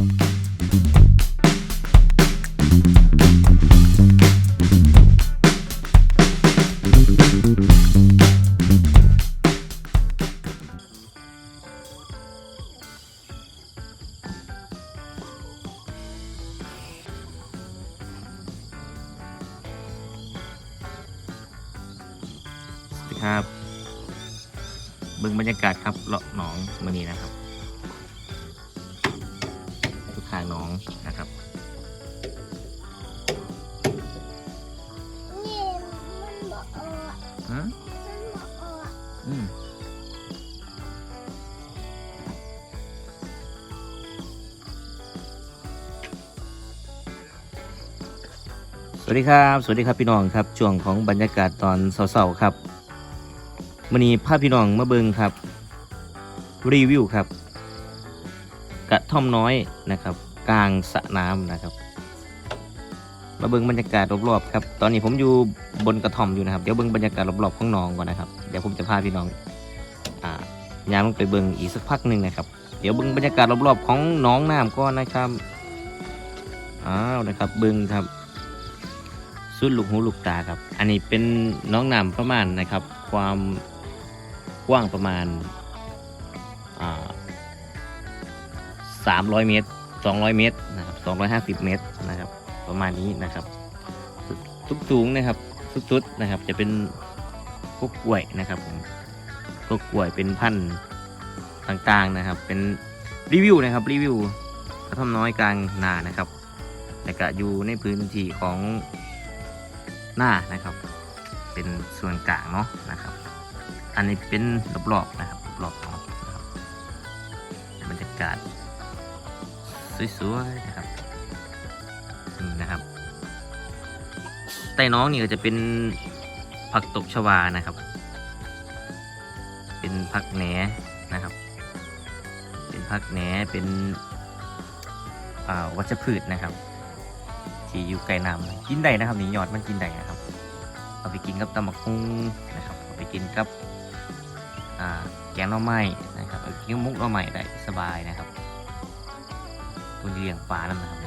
สวัสดีครับเบิ่งบรรยากาศครับเลาะหนองมื่อนี้นะครับางหนองนะครับ นี่มันบอกออกฮะมันบอกออกอืมสวัสดีครับ สวัสดีครับพี่น้องครับช่วงของบรรยากาศตอนเสาร์ครับมื่อนี้พาพพี่น้องมาเบิงครับ รีวิวครับ กระท่อมน้อยนะครับ กลางสระน้ำนะครับ มาเบิ่งบรรยากาศรอบๆครับ ตอนนี้ผมอยู่บนกระท่อมอยู่นะครับ เดี๋ยวเบิ่งบรรยากาศรอบๆของนองก่อนนะครับ เดี๋ยวผมจะพาพี่น้อง อ่ายางลงไปเบิ่งอีกสักพักหนึ่งนะครับ เดี๋ยวเบิ่งบรรยากาศรอบๆของน้องน้ำก่อนนะครับ อ้าวนะครับเบิ่งครับสุดลูกหูลูกตาครับ อันนี้เป็นน้องน้ำประมาณนะครับ ความกว้างประมาณอ่าสามร้อยเมตร สองร้อยเมตรนะครับสองร้อยห้าสิบเมตรนะครับ ประมาณนี้นะครับทุกสูงนะครับสุดๆนะครับ จะเป็นพวกกล้วยนะครับผมพวกกล้วยเป็นพันธุ์ต่างๆนะครับ เป็นรีวิวนะครับรีวิวกระท่อมน้อยกลางนานะครับแต่ก็อยู่ในพื้นที่ของหน้านะครับ เป็นส่วนกลางเนาะนะครับ อันนี้เป็นรอบๆนะครับรอบๆของนะครับบรรยากาศ สวยๆนะครับนี่นะครับใต้น้องนี่ก็จะเป็นผักตบชวานะครับ เป็นผักแหนนะครับ เป็นผักแหนเป็นวัชพืชนะครับ ที่อยู่ไกลน้ำกินได้นะครับนี่ยอดมันกินได้นะครับ เอาไปกินกับตำบักหุ่งนะครับเอาไปกินกับแกงหน่อไม้นะครับเอาไปกินกับมุกหน่อไม้ได้สบายนะครับ คุณเลี้ยงปลานะครับ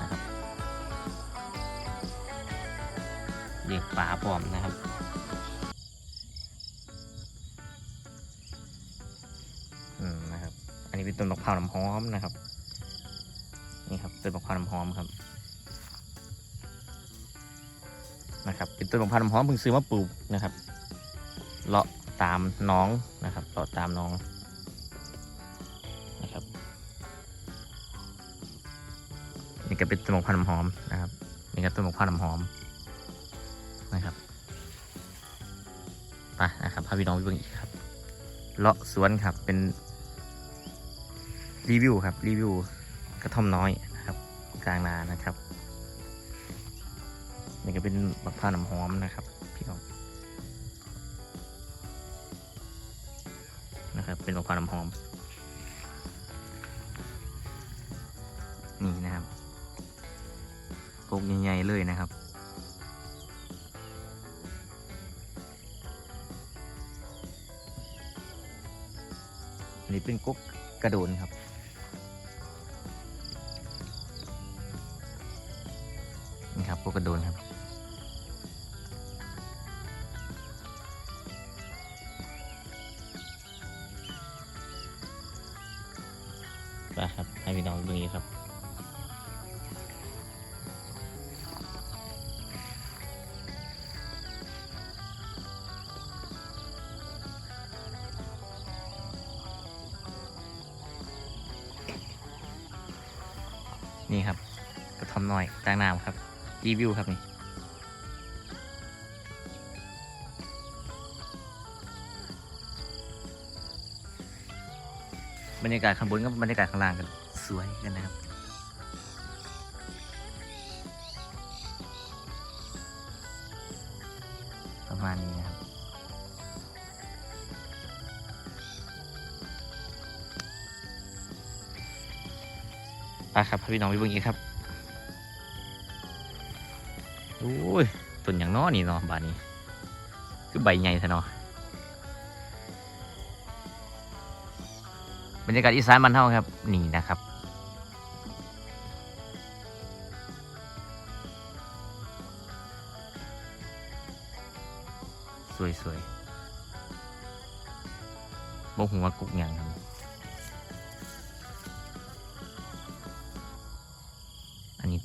นะครับเรียกปลาปลอมนะครับอืมนะครับ อันนี้เป็นต้นมะพร้าวน้ำหอมนะครับ นี่ครับต้นมะพร้าวน้ำหอมครับนะครับเป็นต้นมะพร้าวน้ำหอมเพิ่งซื้อมาปลูกนะครับเลาะตามน้องนะครับเลาะตามน้อง นี่ก็เป็นต้นมะพร้าวน้ำหอมนะครับนี่ก็ต้นมะพร้าวน้ำหอมนะครับไปนะครับพาพี่น้องไปเบิ่งอีกครับเลาะสวนครับเป็นรีวิวครับรีวิวกระท่อมน้อยนะครับกลางนานะครับนี่ก็เป็นบักพร้าวน้ำหอมนะครับพี่น้องนะครับเป็นบักพร้าวน้ำหอม กใหญ่ๆเลยนะครับ อันนี้เป็นกกกระโดนครับนี่ครับกกกระโดนครับไปครับให้พี่น้องดูนี้ครับ นี่ครับกระท่อมน้อยต่างน้ำครับรีวิวครับนี่บรรยากาศข้างบนกับบรรยากาศข้างล่างกันสวยกันนะครับประมาณนี้ ไปครับพี่น้องพี่เบิ้งอีกครับโอ้ยต้นอย่างน้อนี่เนาะบานนี้ คือใบใหญ่ซะเนาะบรรยากาศอีสานมันเท่าครับ นี่นะครับสวยๆบกหัวกุกยังครับ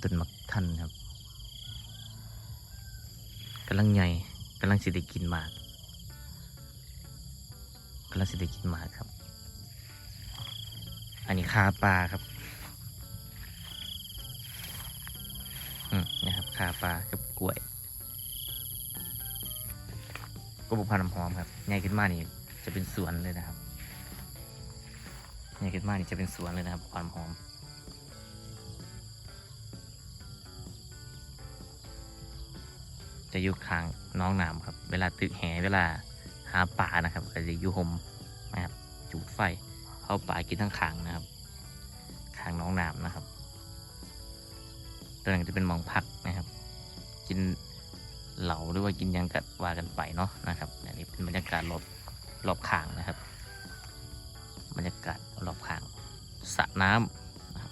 ต้นมักทันครับกำลังใหญ่กำลังสิได้กินมากกำลังสิได้กินมากครับ อันนี้คาปลาครับนะครับคาปลากับกล้วยก็บุกพันน้ำหอมครับใหญ่ขึ้นมานี่จะเป็นสวนเลยนะครับใหญ่ขึ้นมานี่จะเป็นสวนเลยนะครับความหอม จะอยู่ข้างน้องน้ำครับ เวลาตึกแหเวลาหาป่านะครับก็จะอยู่ห่มนะครับจุดไฟเอาป่ากินทั้งขางนะครับขางน้องน้ำนะครับตัวนั้นจะเป็นมองพักนะครับ กินเหลาหรือว่ากินยังกัดว่ากันไปเนาะนะครับอันนี้เป็นบรรยากาศรอบรอบข้างนะครับ บรรยากาศรอบข้างสระน้ำนะครับ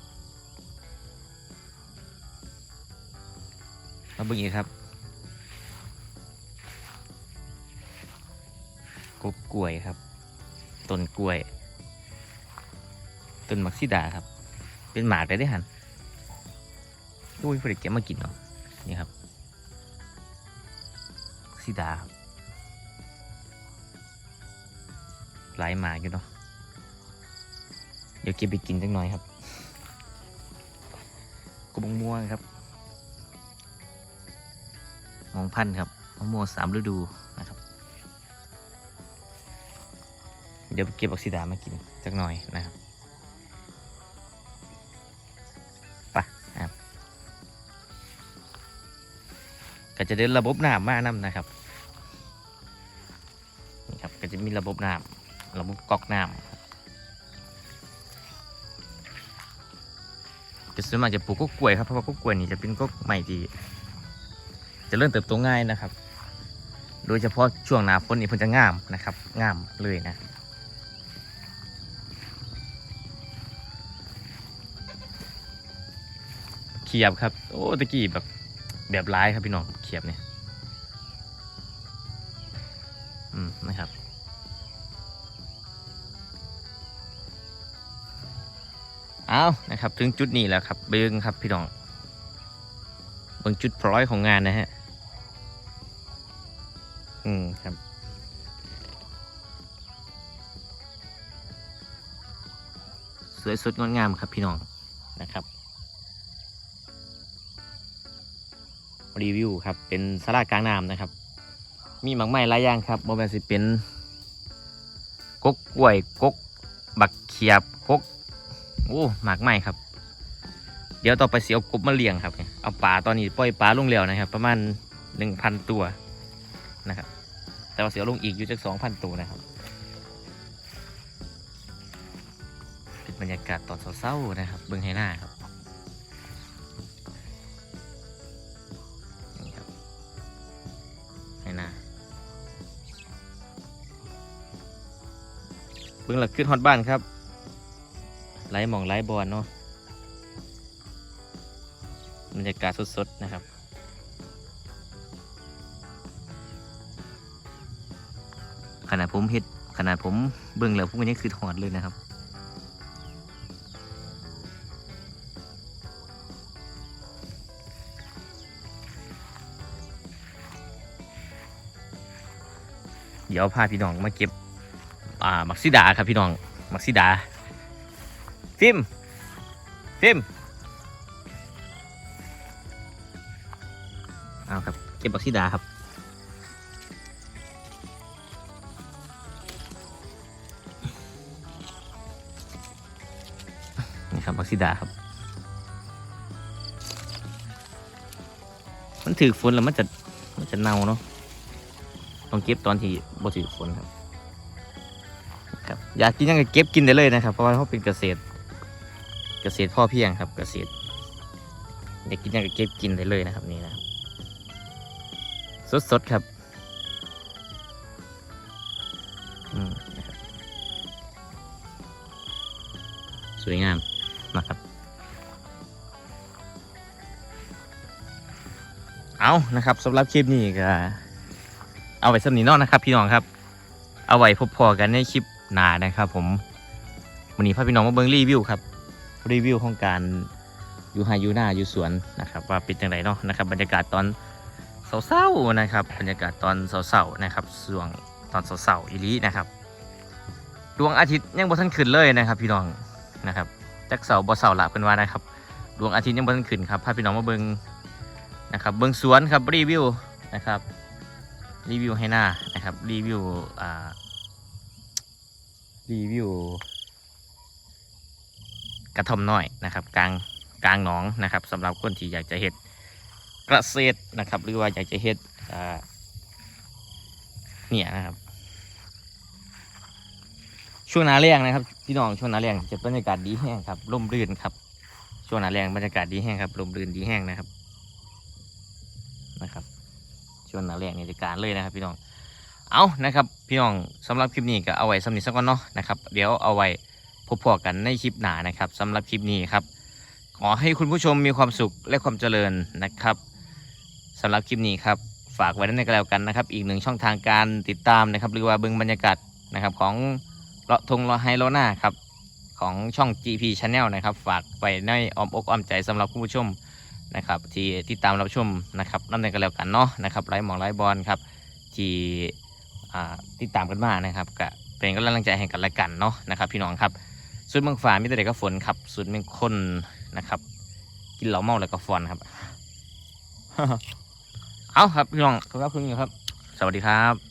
มาเบิ่งอีกครับ กบกล้วยครับ ต้นกล้วย ต้นมักซิดาครับ เป็นหมากได้ได้หันอุ้ยผลิตเก็บมากินเนาะนี่ครับสีดาครับหลายหมาอยู่เนาะ เดี๋ยวเก็บไปกินจังหน่อยครับกบม่วงครับ มองพันธุ์ครับมะม่วงสามฤดูนะครับ ดี๋ยวเก็บบักสีดามากินจักหน่อยนะครับไปนะครับก็จะได้ระบบน้ำมากน้ำนะครับนี่ครับก็จะมีระบบน้ำระบบกอกน้ำจะส่วนมากจะปลูกก็กล้วยครับเพราะว่าก็กล้วยนี่จะเป็นก็ใหม่ที่จะเริ่มเติบโตง่ายนะครับ โดยเฉพาะช่วงหน้าฝนนี่เพิ่นจะงามนะครับ งามเลยนะ เขียบครับ โอ้ตะกี้แบบแบบร้ายครับพี่น้องเขียบเนี่ยอืมนะครับเอานะครับถึงจุดนี้แล้วครับเบิ้งครับพี่น้องเบิ้งจุดพร้อยของงานนะฮะอืมครับสวยสดงดงามครับพี่น้องนะครับ รีวิวครับ เป็นสลากลางน้ำนะครับ มีหมากไม้หลายอย่างครับบ่แม่นสิเป็นกกกล้วยกกบักเขียบกกโอ้หมากไม้ครับ เดี๋ยวต่อไปเสียเอากบมาเลี้ยงครับ เอาปลาตอนนี้ปล่อยปลาลงแล้วนะครับ ประมาณหนึ่งพันตัวนะครับ แต่ว่าเสียลงอีกอยู่จากสองพันตัวนะครับเป็นบรรยากาศตอนเศร้าๆนะครับ เบื้องให้หน้าครับ พิ่งหลักขึ้นฮอตบ้านครับไล่หมองไล่บอลเนาะบรรยากาศสดๆนะครับขนาดผมเฮ็ดขนาดผมเบิ่งแล้วพวกนี้คือถอดเลยนะครับ เดี๋ยวพาพี่น้องมาเก็บ อ่ามักซิดาครับพี่น้องมักซิดา ฟิมฟิมเอาครับ เก็บมักซิดาครับนี่ครับมักซิดาครับ มันถือฝนแล้วมันจะมันจะเน่าเนาะต้องเก็บตอนที่บ่ถือฝนครับ ครับอยากกินยังไงเก็บกินได้เลยนะครับ เพราะว่าเขาเป็นเกษตร เกษตรพ่อเพียงครับเกษตรอยากกินยังไงเก็บกินได้เลยนะครับนี่นะครับสดๆครับสวยงามนะครับ เอานะครับสำหรับคลิปนี้ก็เอาไว้สำนีนอกนะครับ พี่น้องครับ เอาไว้พบพอกันในคลิป หน้านะครับ ผมวันนี้พาพี่น้องมาเบิ่งรีวิวครับ รีวิวของการอยู่ไฮอยู่หน้าอยู่สวนนะครับ ว่าเป็นยังไงเนาะนะครับ บรรยากาศตอนเศร้าๆนะครับ บรรยากาศตอนเศร้าๆนะครับส่วงตอนเศร้าๆอีลีนะครับดวงอาทิตย์ยังบ่ทันขึ้นเลยนะครับ พี่น้องนะครับจักเสาบ่เสาหละเพิ่นว่านะครับ ดวงอาทิตย์ยังบ่ทันขึ้นครับพาพี่น้องมาเบิ่งนะครับเบิ่งสวนครับรีวิวนะครับรีวิวให้หน้านะครับรีวิวอ่า รีวิว กระท่อมน้อยนะครับ กลางกลางหนองนะครับสำหรับคนที่อยากจะเฮ็ดกระเกษตรนะครับ หรือว่าอยากจะเฮ็ดเนี่ยนะครับ ช่วงหนาแรงนะครับพี่น้องช่วงหนาแรงจะบรรยากาศดีแห้งครับร่มรื่นครับ ช่วงหนาแรงบรรยากาศดีแห้งครับร่มรื่นดีแห้งนะครับนะครับ ช่วงหนาแรงนี่จะการเลยนะครับ พี่น้อง เอานะครับพี่น้องสำหรับคลิปนี้ก็เอาไว้สำนิสักก่อนเนาะนะครับเดี๋ยวเอาไว้พบพอกันในคลิปหน้านะครับสำหรับคลิปนี้ครับขอให้คุณผู้ชมมีความสุขและความเจริญนะครับสำหรับคลิปนี้ครับฝากไว้ด้วยกันแล้วกันนะครับ อีกหนึ่งช่องทางการติดตามนะครับ หรือว่าเบิ่งบรรยากาศนะครับของเลาะทงเลาะไฮโลนาครับของช่อง GP Channel นะครับ ฝากไว้ในอ้อมอกอ้อมใจสำหรับผู้ชมนะครับที่ติดตามรับชมนะครับนั่นเองก็แล้วกันเนาะนะครับไลฟ์หมองไลฟ์บอลครับที่ ติดตามกันมานะครับก็เป็นกำลังใจให้กันและกันเนาะนะครับ พี่น้องครับสุดเมืองฟ้ามีแต่เด็กกับฝนครับสุดเมืองคนนะครับ กินเหล้าเมาแล้วก็ฟอนครับเอาครับพี่น้องขอบคุณครับ สวัสดีครับ